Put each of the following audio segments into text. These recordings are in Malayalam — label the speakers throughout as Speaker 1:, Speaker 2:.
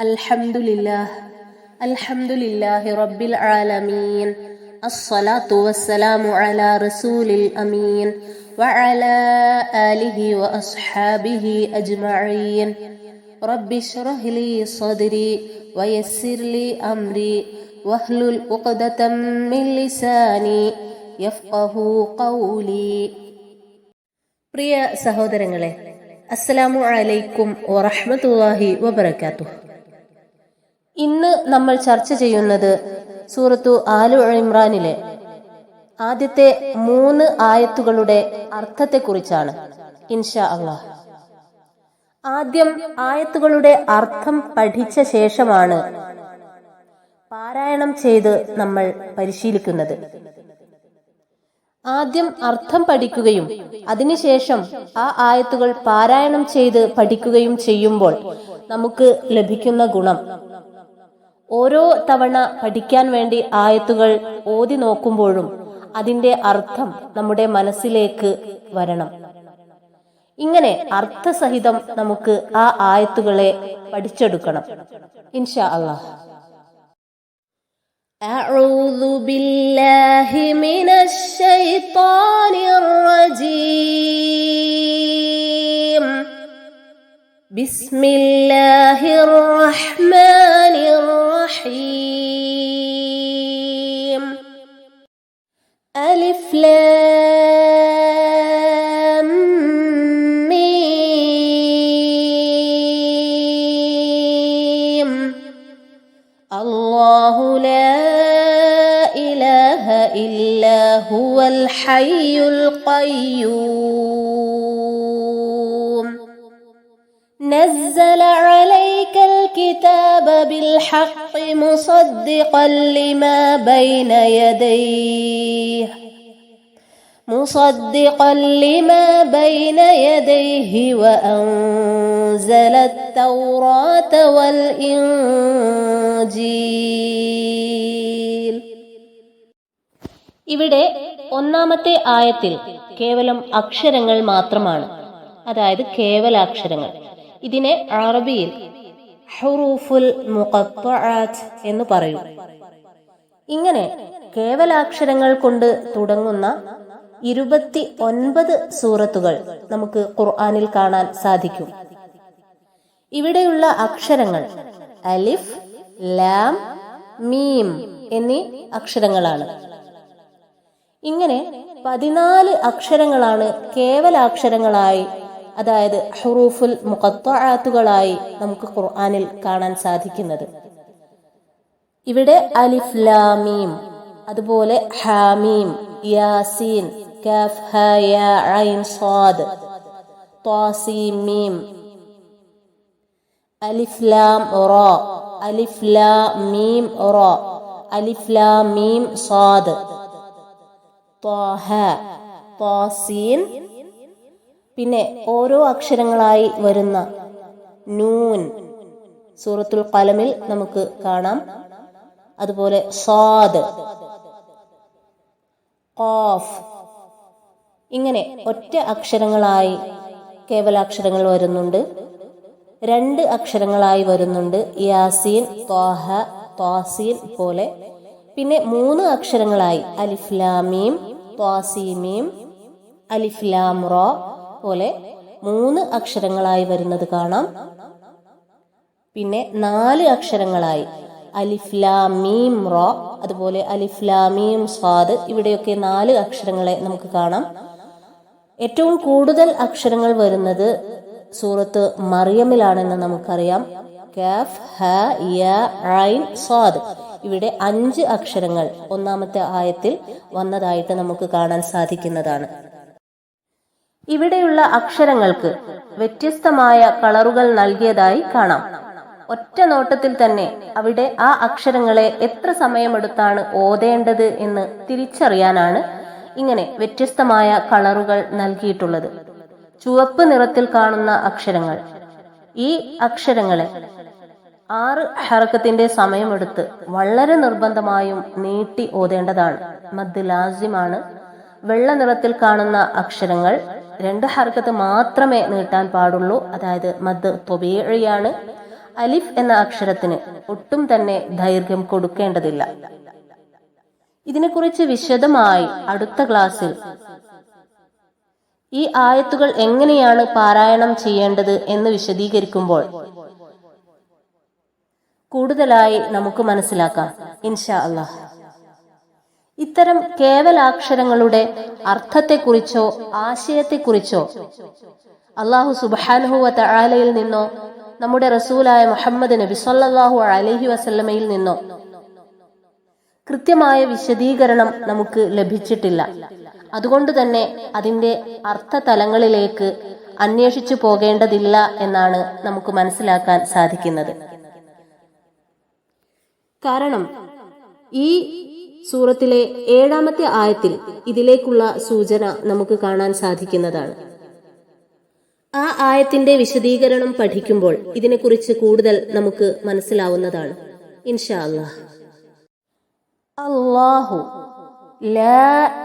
Speaker 1: الحمد لله الحمد لله رب العالمين الصلاة والسلام على رسول الأمين وعلى آله وأصحابه أجمعين رب اشرح لي صدري ويسر لي أمري واحلل عقدة من لساني يفقه قولي പ്രിയ സഹോദരങ്ങളെ അസ്സലാമു അലൈക്കും വറഹ്മത്തുള്ളാഹി വബറകാതുഹു ഇന്ന് നമ്മൾ ചർച്ച ചെയ്യുന്നത് സൂറത്തു ആലു ഇമ്രാനിലെ ആദ്യത്തെ മൂന്ന് ആയത്തുകളുടെ അർത്ഥത്തെക്കുറിച്ചാണ്. ഇൻഷാ അള്ളാഹ്. ആദ്യം ആയത്തുകളുടെ അർത്ഥം പഠിച്ച ശേഷമാണ് പാരായണം ചെയ്ത് നമ്മൾ പരിശീലിക്കുന്നത്. ആദ്യം അർത്ഥം പഠിക്കുകയും അതിനുശേഷം ആ ആയത്തുകൾ പാരായണം ചെയ്ത് പഠിക്കുകയും ചെയ്യുമ്പോൾ നമുക്ക് ലഭിക്കുന്ന ഗുണം ഓരോ തവണ പഠിക്കാൻ വേണ്ടി ആയത്തുകൾ ഓതി നോക്കുമ്പോഴും അതിന്റെ അർത്ഥം നമ്മുടെ മനസ്സിലേക്ക് വരണം ഇങ്ങനെ അർത്ഥസഹിതം നമുക്ക് ആ ആയത്തുകളെ പഠിച്ചെടുക്കണം ഇൻഷാ അള്ളാഹ് أعوذ بالله من الشيطان الرجيم بسم الله الرحمن الرحيم. ألف لام ميم. الله لا إله إلا هو الحي القيوم. نزل عليك الكتاب بالحق مصدقا لما بين يديه مصدقا لما بين يديه وأنزل التوراة والإنجيل ഇവിടെ ഒന്നാമത്തെ ആയത്തിൽ കേവലം അക്ഷരങ്ങൾ മാത്രമാണ് അതായത് കേവലാക്ഷരങ്ങൾ ഇതിനെ അറബിയിൽ ഹുറൂഫുൽ എന്ന് പറയും. ഇങ്ങനെ കേവലാക്ഷരങ്ങൾ കൊണ്ട് തുടങ്ങുന്ന ഇരുപത്തി ഒൻപത് സൂറത്തുകൾ നമുക്ക് ഖുർആാനിൽ കാണാൻ സാധിക്കും. ഇവിടെയുള്ള അക്ഷരങ്ങൾ അലിഫ് ലാം മീം എന്നീ അക്ഷരങ്ങളാണ്. ഇങ്ങനെ പതിനാല് അക്ഷരങ്ങളാണ് കേവലാക്ഷരങ്ങളായി അതായത് ഹുറൂഫുൽ മുഖത്വആത്തുകളായി നമുക്ക് ഖുർആാനിൽ കാണാൻ സാധിക്കുന്നത്. ഇവിടെ അലിഫ് ലാമീം അതുപോലെ ഹാമീം യാസീൻ കാഫ് യാ ഐൻ മീം അലിഫ് ലാം അലിഫ് മീം അലിഫ് മീം പിന്നെ ഓരോ അക്ഷരങ്ങളായി വരുന്ന നൂൻ. സൂറത്തുൽ കലമിൽ നമുക്ക് കാണാം. അതുപോലെ സ്വാദ് ഖാഫ്. ഇങ്ങനെ ഒറ്റ അക്ഷരങ്ങളായി കേവലാക്ഷരങ്ങൾ വരുന്നുണ്ട്. രണ്ട് അക്ഷരങ്ങളായി വരുന്നുണ്ട്. യാസീൻ ത്വാഹ ത്വാസീൻ പോലെ. പിന്നെ മൂന്ന് അക്ഷരങ്ങളായി. അലിഫ്ലാമീം ത്വാസീമീം അലിഫ്ലാം റോ. പോലെ മൂന്ന് അക്ഷരങ്ങളായി വരുന്നത് കാണാം. പിന്നെ നാല് അക്ഷരങ്ങളായി. അലിഫ്ലാമീം റോ. അതുപോലെ അലിഫ്ലാമീം സ്വാദ് ഇവിടെയൊക്കെ നാല് അക്ഷരങ്ങളെ നമുക്ക് കാണാം. ഏറ്റവും കൂടുതൽ അക്ഷരങ്ങൾ വരുന്നത് സൂറത്ത് മറിയമിലാണെന്ന് നമുക്കറിയാം. കാഫ് ഹ സ്വാദ്. ഇവിടെ അഞ്ച് അക്ഷരങ്ങൾ ഒന്നാമത്തെ ആയത്തിൽ വന്നതായിട്ട് നമുക്ക് കാണാൻ സാധിക്കുന്നതാണ്. ഇവിടെയുള്ള അക്ഷരങ്ങൾക്ക് വ്യത്യസ്തമായ കളറുകൾ നൽകിയതായി കാണാം. ഒറ്റ നോട്ടത്തിൽ തന്നെ അവിടെ ആ അക്ഷരങ്ങളെ എത്ര സമയമെടുത്താണ് ഓതേണ്ടത് എന്ന് തിരിച്ചറിയാനാണ് ഇങ്ങനെ വ്യത്യസ്തമായ കളറുകൾ നൽകിയിട്ടുള്ളത്. ചുവപ്പ് നിറത്തിൽ കാണുന്ന അക്ഷരങ്ങൾ. ഈ അക്ഷരങ്ങളെ ആറ് ഹറക്കത്തിന്റെ സമയമെടുത്ത് വളരെ നിർബന്ധമായും നീട്ടി ഓതേണ്ടതാണ്. മദ് ലാസിമാണ്. വെള്ള നിറത്തിൽ കാണുന്ന അക്ഷരങ്ങൾ രണ്ട് ഹർക്കത്ത് മാത്രമേ നീട്ടാൻ പാടുള്ളൂ. അതായത് മദ് തൊബേഴിയാണ് അലിഫ് എന്ന അക്ഷരത്തിന് ഒട്ടും തന്നെ ദൈർഘ്യം കൊടുക്കേണ്ടതില്ല. ഇതിനെക്കുറിച്ച് വിശദമായി അടുത്ത ക്ലാസ്സിൽ. ഈ ആയത്തുകൾ എങ്ങനെയാണ് പാരായണം ചെയ്യേണ്ടത് എന്ന് വിശദീകരിക്കുമ്പോൾ കൂടുതലായി നമുക്ക് മനസ്സിലാക്കാം. ഇൻഷാ അള്ളാഹ്. ഇത്തരം കേവലാക്ഷരങ്ങളുടെ അർത്ഥത്തെക്കുറിച്ചോ ആശയത്തെക്കുറിച്ചോ അള്ളാഹു സുബാനുഹുവ തആലയിൽ നിന്നോ നമ്മുടെ റസൂലായ മുഹമ്മദ് നബി സല്ലാഹു അലഹി വസല്ലമയിൽ നിന്നോ കൃത്യമായ വിശദീകരണം നമുക്ക് ലഭിച്ചിട്ടില്ല. അതുകൊണ്ട് തന്നെ അതിന്റെ അർത്ഥതലങ്ങളിലേക്ക് അന്വേഷിച്ചു പോകേണ്ടതില്ല എന്നാണ് നമുക്ക് മനസ്സിലാക്കാൻ സാധിക്കുന്നത്. കാരണം ഈ സൂറത്തിലെ ഏഴാമത്തെ ആയത്തിൽ ഇതിലേക്കുള്ള സൂചന നമുക്ക് കാണാൻ സാധിക്കുന്നതാണ്. ആ ആയത്തിന്റെ വിശദീകരണം പഠിക്കുമ്പോൾ ഇതിനെക്കുറിച്ച് കൂടുതൽ നമുക്ക് മനസ്സിലാവുന്നതാണ്. ഇൻഷാ അള്ളാഹ്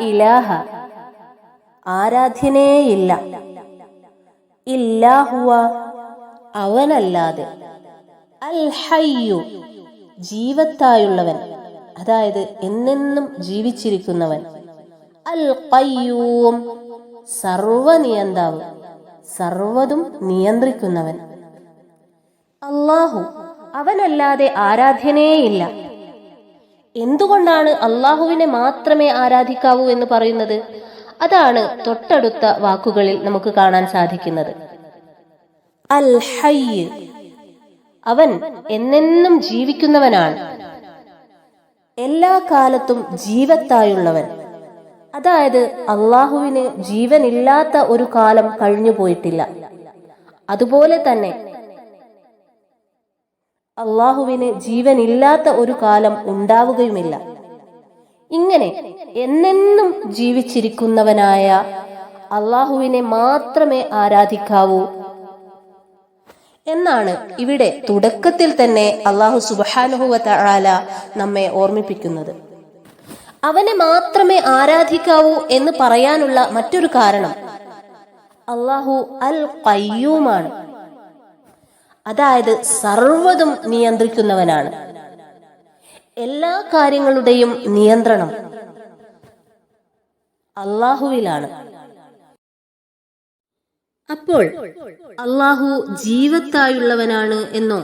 Speaker 1: ഇലാഹ. ആരാധ്യനേയില്ല ഇല്ലാഹുവ അവനല്ലാതെ. അൽ ഹയ്യു. ജീവത്തായുള്ളവൻ. അതായത് എന്നെന്നും ജീവിച്ചിരിക്കുന്നവൻ. അൽ കയ്യൂം സർവനിയന്താവ് സർവതും നിയന്ത്രിക്കുന്നവൻ. അള്ളാഹു അവനല്ലാതെ ആരാധ്യനേയില്ല. എന്തുകൊണ്ടാണ് അള്ളാഹുവിനെ മാത്രമേ ആരാധിക്കാവൂ എന്ന് പറയുന്നത്? അതാണ് തൊട്ടടുത്ത വാക്കുകളിൽ നമുക്ക് കാണാൻ സാധിക്കുന്നത്. അൽ ഹയ്യ് അവൻ എന്നെന്നും ജീവിക്കുന്നവനാണ്. എല്ലാ കാലത്തും ജീവത്തായുള്ളവൻ. അതായത് അള്ളാഹുവിന് ജീവനില്ലാത്ത ഒരു കാലം കഴിഞ്ഞു പോയിട്ടില്ല. അതുപോലെ തന്നെ അള്ളാഹുവിന് ജീവനില്ലാത്ത ഒരു കാലം ഉണ്ടാവുകയുമില്ല. ഇങ്ങനെ എന്നെന്നും ജീവിച്ചിരിക്കുന്നവനായ അള്ളാഹുവിനെ മാത്രമേ ആരാധിക്കാവൂ. എന്നാണ് ഇവിടെ തുടക്കത്തിൽ തന്നെ അള്ളാഹു സുബാനുഹുവ തആല നമ്മെ ഓർമ്മിപ്പിക്കുന്നത്. അവനെ മാത്രമേ ആരാധിക്കാവൂ എന്ന് പറയാനുള്ള മറ്റൊരു കാരണം അള്ളാഹു അൽ കയ്യൂമാണ് അതായത് സർവതും നിയന്ത്രിക്കുന്നവനാണ്. എല്ലാ കാര്യങ്ങളുടെയും നിയന്ത്രണം അള്ളാഹുവിലാണ് അപ്പോൾ അള്ളാഹു ജീവത്തായുള്ളവനാണ് എന്നോ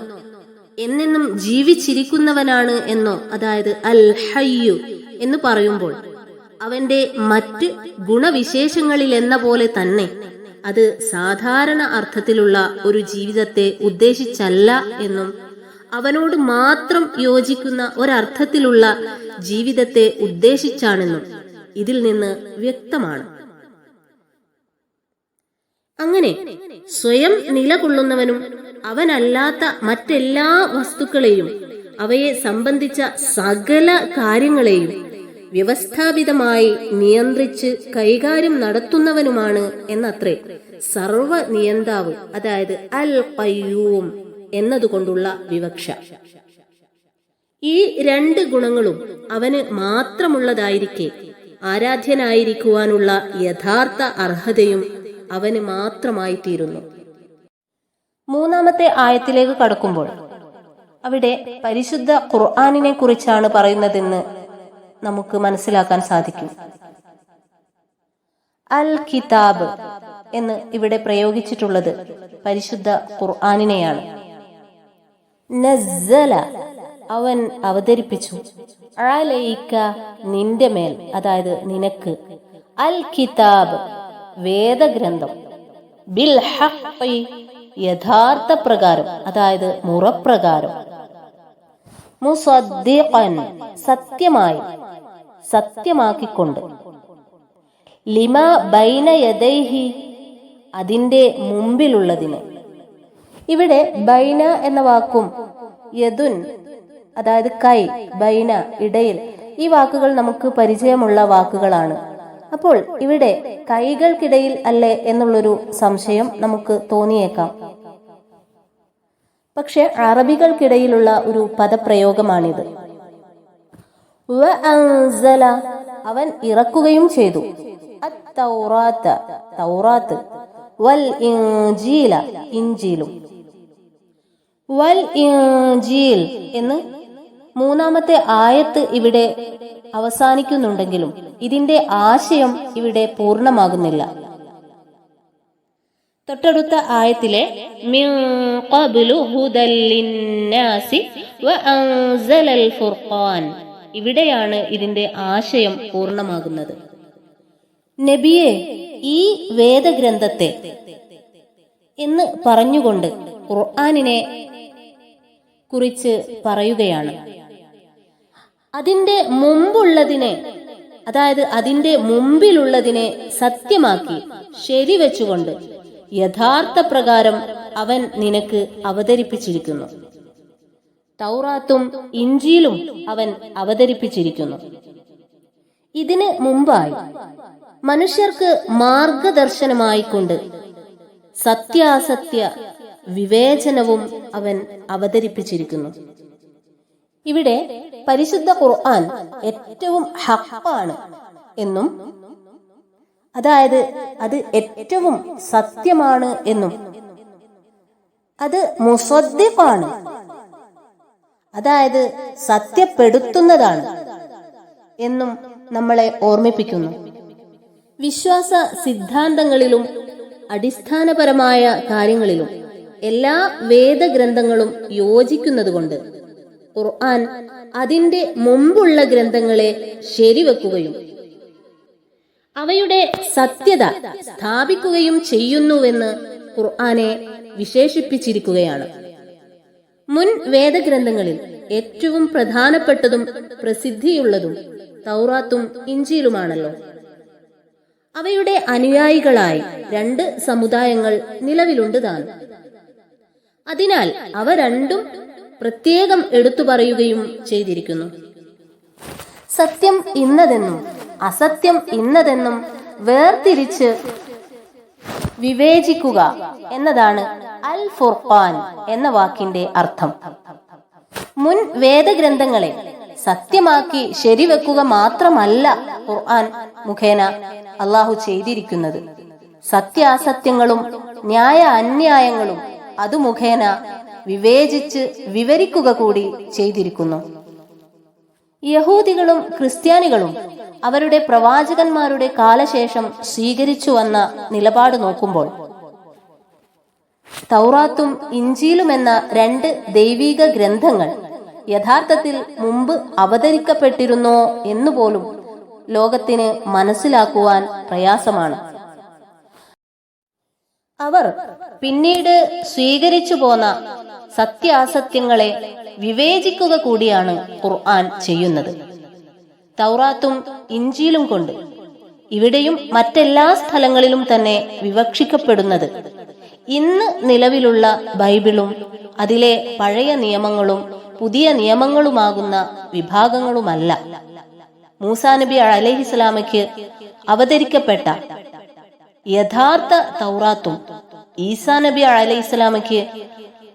Speaker 1: എന്നെന്നും ജീവിച്ചിരിക്കുന്നവനാണ് എന്നോ അതായത് അൽ ഹയ്യു എന്ന് പറയുമ്പോൾ അവന്റെ മറ്റ് ഗുണവിശേഷങ്ങളിൽ എന്ന പോലെ തന്നെ അത് സാധാരണ അർത്ഥത്തിലുള്ള ഒരു ജീവിതത്തെ ഉദ്ദേശിച്ചല്ല എന്നും അവനോട് മാത്രം യോജിക്കുന്ന ഒരർത്ഥത്തിലുള്ള ജീവിതത്തെ ഉദ്ദേശിച്ചാണെന്നും ഇതിൽ നിന്ന് വ്യക്തമാണ്. അങ്ങനെ സ്വയം നിലകൊള്ളുന്നവനും അവനല്ലാത്ത മറ്റെല്ലാ വസ്തുക്കളെയും അവയെ സംബന്ധിച്ച സകല കാര്യങ്ങളെയും വ്യവസ്ഥാപിതമായി നിയന്ത്രിച്ച് കൈകാര്യം നടത്തുന്നവനുമാണ് എന്നത്രേ. സർവ നിയന്താവ് അതായത് അൽ പയ്യൂം എന്നതുകൊണ്ടുള്ള വിവക്ഷ. ഈ രണ്ട് ഗുണങ്ങളും അവന് മാത്രമുള്ളതായിരിക്കെ. ആരാധ്യനായിരിക്കുവാനുള്ള യഥാർത്ഥ അർഹതയും അവന് മാത്രമായി തീരുന്നു മൂന്നാമത്തെ ആയത്തിലേക്ക് കടക്കുമ്പോൾ അവിടെ പരിശുദ്ധ ഖുർആാനിനെ കുറിച്ചാണ് പറയുന്നതെന്ന് നമുക്ക് മനസ്സിലാക്കാൻ സാധിക്കും. അൽ കിതാബ് എന്ന് ഇവിടെ പ്രയോഗിച്ചിട്ടുള്ളത് പരിശുദ്ധ ഖുർആാനിനെയാണ്. നസ്സല അവൻ അവതരിപ്പിച്ചു. നിന്റെ മേൽ അതായത് നിനക്ക്. അൽ കിതാബ് വേദഗ്രന്ഥം. ബിൽ യഥാർത്ഥ പ്രകാരം അതായത് മുറപ്രകാരം. മുസദ്ദിഖൻ സത്യമായി സത്യമാക്കിക്കൊണ്ട്. ലിമ ബൈന യദൈഹി അതിന്റെ മുമ്പിലുള്ളതിന്. ഇവിടെ ബൈന എന്ന വാക്കും യദുൻ അതായത് കൈ ബൈന ഇടയിൽ ഈ വാക്കുകൾ നമുക്ക് പരിചയമുള്ള വാക്കുകളാണ്. അപ്പോൾ ഇവിടെ കൈകൾക്കിടയിൽ അല്ലേ എന്നുള്ളൊരു സംശയം നമുക്ക് തോന്നിയേക്കാം. പക്ഷെ അറബികൾക്കിടയിലുള്ള ഒരു പദപ്രയോഗമാണിത്. അവൻ ഇറക്കുകയും ചെയ്തു. തൗറാത്ത് വൽ ഇഞ്ചീല വൽ എന്ന് മൂന്നാമത്തെ ആയത്ത് ഇവിടെ അവസാനിക്കുന്നുണ്ടെങ്കിലും ഇതിന്റെ ആശയം ഇവിടെ പൂർണമാകുന്നില്ല. തൊട്ടടുത്ത ആയത്തിലെ ഫുർഖാൻ. ഇവിടെയാണ് ഇതിന്റെ ആശയം പൂർണമാകുന്നത്. നബിയെ ഈ വേദഗ്രന്ഥത്തെ എന്ന് പറഞ്ഞുകൊണ്ട് ഖുർആാനിനെ കുറിച്ച് പറയുകയാണ്. അതിന്റെ മുമ്പുള്ളതിനെ അതായത് അതിന്റെ മുമ്പിലുള്ളതിനെ സത്യമാക്കി ശരിവെച്ചുകൊണ്ട് യഥാർത്ഥ പ്രകാരം അവൻ നിനക്ക് അവതരിപ്പിച്ചിരിക്കുന്നു. തൗറാത്തും ഇഞ്ചിയിലും അവൻ അവതരിപ്പിച്ചിരിക്കുന്നു. ഇതിന് മുമ്പായി മനുഷ്യർക്ക് മാർഗദർശനമായിക്കൊണ്ട് സത്യാസത്യ വിവേചനവും അവൻ അവതരിപ്പിച്ചിരിക്കുന്നു. ഇവിടെ പരിശുദ്ധ ഖുർആൻ ഏറ്റവും ഹക്കാണ് എന്നും അതായത് അത് ഏറ്റവും സത്യമാണ് എന്നും. അത് മുസദ്ദിഖാണ് അതായത് സത്യപ്പെടുത്തുന്നതാണ് എന്നും നമ്മളെ ഓർമ്മിപ്പിക്കുന്നു. വിശ്വാസ സിദ്ധാന്തങ്ങളിലും അടിസ്ഥാനപരമായ കാര്യങ്ങളിലും എല്ലാ വേദഗ്രന്ഥങ്ങളും യോജിക്കുന്നതുകൊണ്ട് ഖുർആൻ അതിന്റെ മുമ്പുള്ള ഗ്രന്ഥങ്ങളെ ശരിവെക്കുകയും അവയുടെ സത്യത സ്ഥാപിക്കുകയും ചെയ്യുന്നുവെന്ന് ഖുർആനെ വിശേഷിപ്പിച്ചിരിക്കുകയാണ്. മുൻ വേദഗ്രന്ഥങ്ങളിൽ ഏറ്റവും പ്രധാനപ്പെട്ടതും പ്രസിദ്ധിയുള്ളതും തൗറാത്തും ഇഞ്ചിയിലുമാണല്ലോ അവയുടെ അനുയായികളായി രണ്ട് സമുദായങ്ങൾ നിലവിലുണ്ട് താനും അതിനാൽ അവ രണ്ടും പ്രത്യേകം എടുത്തു പറയുകയും ചെയ്തിരിക്കുന്നു. സത്യം ഇന്നതെന്നും അസത്യം ഇന്നതെന്നും വേർതിരിച്ച് വിവേചിക്കുക എന്നതാണ് അൽ ഫുർഖാൻ എന്ന വാക്കിന്റെ അർത്ഥം. മുൻ വേദഗ്രന്ഥങ്ങളെ സത്യമാക്കി ശരിവെക്കുക മാത്രമല്ല ഖുർആൻ മുഖേന അള്ളാഹു ചെയ്തിരിക്കുന്നത്. സത്യാസത്യങ്ങളും ന്യായ അന്യായങ്ങളും അതു മുഖേന വിവേചിച്ച് വിവരിക്കുക കൂടി ചെയ്തിരിക്കുന്നു. യഹൂദികളും ക്രിസ്ത്യാനികളും അവരുടെ പ്രവാചകന്മാരുടെ കാലശേഷം സ്വീകരിച്ചു വന്ന നിലപാട് നോക്കുമ്പോൾ തൗറാത്തും ഇഞ്ചിയിലും എന്ന രണ്ട് ദൈവീക ഗ്രന്ഥങ്ങൾ യഥാർത്ഥത്തിൽ മുമ്പ് അവതരിക്കപ്പെട്ടിരുന്നോ എന്നുപോലും ലോകത്തിന് മനസ്സിലാക്കുവാൻ പ്രയാസമാണ്. അവർ പിന്നീട് സ്വീകരിച്ചു പോന്ന സത്യാസത്യങ്ങളെ വിവേചിക്കുക കൂടിയാണ് ഖുർആൻ ചെയ്യുന്നത്. തൗറാത്തും ഇഞ്ചിയിലും കൊണ്ട് ഇവിടെയും മറ്റെല്ലാ സ്ഥലങ്ങളിലും തന്നെ വിവക്ഷിക്കപ്പെടുന്നത്. ഇന്ന് നിലവിലുള്ള ബൈബിളും അതിലെ പഴയ നിയമങ്ങളും പുതിയ നിയമങ്ങളുമാകുന്ന വിഭാഗങ്ങളുമല്ല. മൂസാ നബി അലഹിസ്ലാമയ്ക്ക് അവതരിക്കപ്പെട്ട യഥാർത്ഥ തൗറാത്തും ഈസാ നബി അലൈഹി ഇസ്ലാമയ്ക്ക്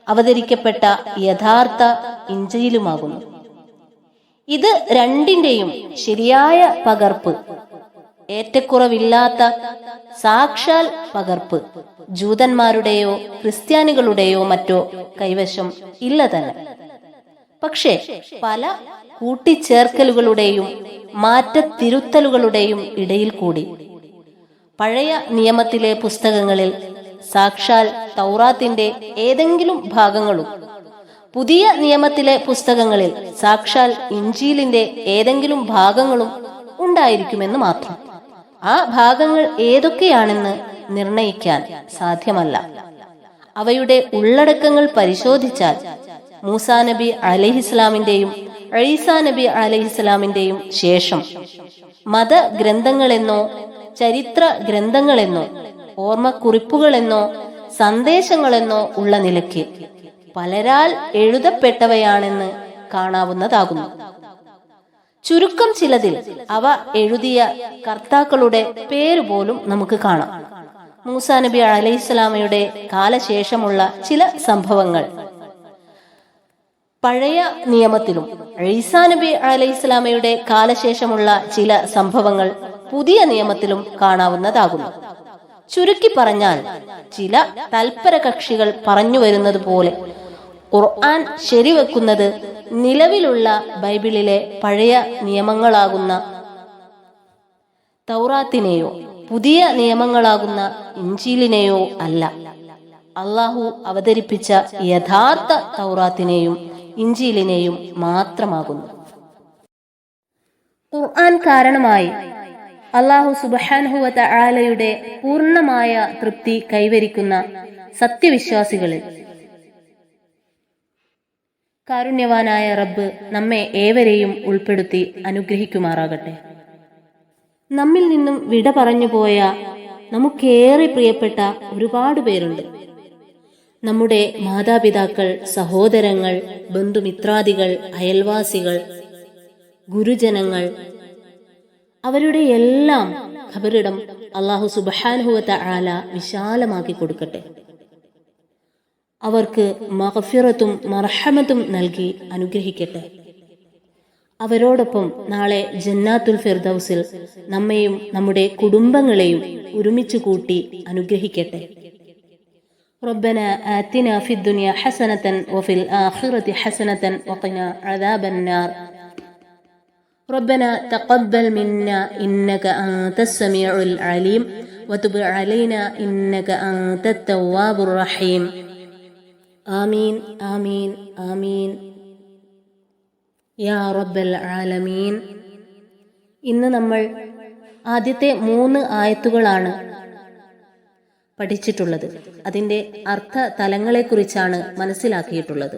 Speaker 1: അവതരിക്കപ്പെട്ട യഥാർത്ഥ ഇഞ്ചയിലുമാകുന്നു. ഇത് രണ്ടിന്റെയും ശരിയായ പകർപ്പ് ഏറ്റക്കുറവില്ലാത്ത സാക്ഷാൽ പകർപ്പ് ജൂതന്മാരുടെയോ ക്രിസ്ത്യാനികളുടെയോ മറ്റോ കൈവശം ഇല്ല തന്നെ. പക്ഷേ പല കൂട്ടിച്ചേർക്കലുകളുടെയും മാറ്റത്തിരുത്തലുകളുടെയും ഇടയിൽ കൂടി പഴയ നിയമത്തിലെ പുസ്തകങ്ങളിൽ സാക്ഷാൽ തൗറാത്തിന്റെ ഏതെങ്കിലും ഭാഗങ്ങളും പുതിയ നിയമത്തിലെ പുസ്തകങ്ങളിൽ സാക്ഷാൽ ഇഞ്ചീലിന്റെ ഏതെങ്കിലും ഭാഗങ്ങളും ഉണ്ടായിരിക്കുമെന്ന് മാത്രം. ആ ഭാഗങ്ങൾ ഏതൊക്കെയാണെന്ന് നിർണയിക്കാൻ സാധ്യമല്ല. അവയുടെ ഉള്ളടക്കങ്ങൾ പരിശോധിച്ചാൽ മൂസാ നബി അലഹിസ്ലാമിന്റെയും ഈസാ നബി അലഹിസ്ലാമിന്റെയും ശേഷം മതഗ്രന്ഥങ്ങളെന്നോ ചരിത്ര ഗ്രന്ഥങ്ങളെന്നോ ഓർമ്മക്കുറിപ്പുകളെന്നോ സന്ദേശങ്ങളെന്നോ ഉള്ള നിലയ്ക്ക് പലരാൽ എഴുതപ്പെട്ടവയാണെന്ന് കാണാവുന്നതാകുന്നു. ചുരുക്കം ചിലതിൽ അവ എഴുതിയ കർത്താക്കളുടെ പേര് പോലും നമുക്ക് കാണാം. മൂസാ നബി അലൈഹിസ്ലാമയുടെ കാലശേഷമുള്ള ചില സംഭവങ്ങൾ. പഴയ നിയമത്തിലും ഈസാ നബി അലൈഹിസ്ലാമയുടെ കാലശേഷമുള്ള ചില സംഭവങ്ങൾ പുതിയ നിയമത്തിലും കാണാവുന്നതാകുന്നു. ചുരുക്കി പറഞ്ഞാൽ ചില തൽപര കക്ഷികൾ പറഞ്ഞു വരുന്നത് പോലെ ഖുർആൻ ശരിവെക്കുന്നത് നിലവിലുള്ള ബൈബിളിലെ പഴയ നിയമങ്ങളാകുന്ന തൗറാത്തിനെയോ പുതിയ നിയമങ്ങളാകുന്ന ഇഞ്ചീലിനെയോ അല്ല. അള്ളാഹു അവതരിപ്പിച്ച യഥാർത്ഥ തൗറാത്തിനെയും ഇഞ്ചീലിനെയും മാത്രമാകുന്നു. ഖുർആൻ കാരണമായി അള്ളാഹു സുബാൻഹുവത്ത ആലയുടെ പൂർണമായ തൃപ്തി കൈവരിക്കുന്ന സത്യവിശ്വാസികളിൽ കാരുണ്യവാനായ റബ്ബ് നമ്മെ ഏവരെയും ഉൾപ്പെടുത്തി അനുഗ്രഹിക്കുമാറാകട്ടെ. നമ്മിൽ നിന്നും വിട പറഞ്ഞു പോയ നമുക്കേറെ പ്രിയപ്പെട്ട ഒരുപാട് പേരുണ്ട്. നമ്മുടെ മാതാപിതാക്കൾ സഹോദരങ്ങൾ ബന്ധുമിത്രാദികൾ അയൽവാസികൾ ഗുരുജനങ്ങൾ അവരുടെ എല്ലാം ഖബറിടം അള്ളാഹു സുബഹാനുഹുവത്ത ആല വിശാലമാക്കി കൊടുക്കട്ടെ അവർക്ക് മഹഫിറത്തും മർഹമത്തും നൽകി അനുഗ്രഹിക്കട്ടെ അവരോടൊപ്പം നാളെ ജന്നാത്തുൽ ഫിർദൌസിൽ നമ്മെയും നമ്മുടെ കുടുംബങ്ങളെയും ഒരുമിച്ച് കൂട്ടി അനുഗ്രഹിക്കട്ടെ ربنا آتنا في الدنيا حسنة وفي الآخرة حسنة وقنا عذاب النار ربنا تقبل منا إنك أنت السميع العليم وتب علينا إنك أنت التواب الرحيم آمين آمين آمين യാ റബ്ബൽ ആലമീൻ ഇന്ന് നമ്മൾ ആദ്യത്തെ മൂന്ന് ആയത്തുകളാണ് പഠിച്ചിട്ടുള്ളത് അതിൻ്റെ അർത്ഥ തലങ്ങളെക്കുറിച്ചാണ് മനസ്സിലാക്കിയിട്ടുള്ളത്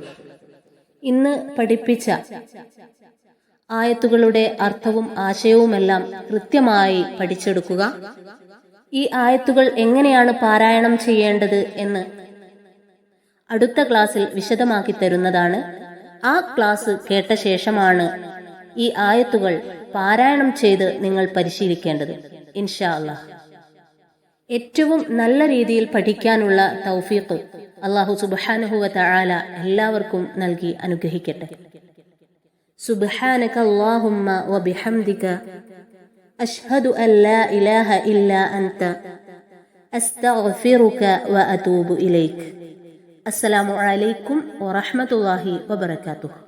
Speaker 1: ഇന്ന് പഠിപ്പിച്ച ആയത്തുകളുടെ അർത്ഥവും ആശയവുമെല്ലാം കൃത്യമായി പഠിച്ചെടുക്കുക. ഈ ആയത്തുകൾ എങ്ങനെയാണ് പാരായണം ചെയ്യേണ്ടത് എന്ന് അടുത്ത ക്ലാസ്സിൽ വിശദമാക്കി തരുന്നതാണ്. ആ ക്ലാസ് കേട്ട ശേഷമാണ് ഈ ആയത്തുകൾ പാരായണം ചെയ്ത് നിങ്ങൾ പരിശീലിക്കേണ്ടത്. ഇൻഷാ ഏറ്റവും നല്ല രീതിയിൽ പഠിക്കാനുള്ള തൗഫീഖ് അള്ളാഹു സുബാനുഹുവ തആല എല്ലാവർക്കും നൽകി അനുഗ്രഹിക്കട്ടെ. سبحانك اللهم وبحمدك. أشهد أن لا إله إلا أنت. أستغفرك وأتوب إليك. السلام عليكم ورحمة الله وبركاته.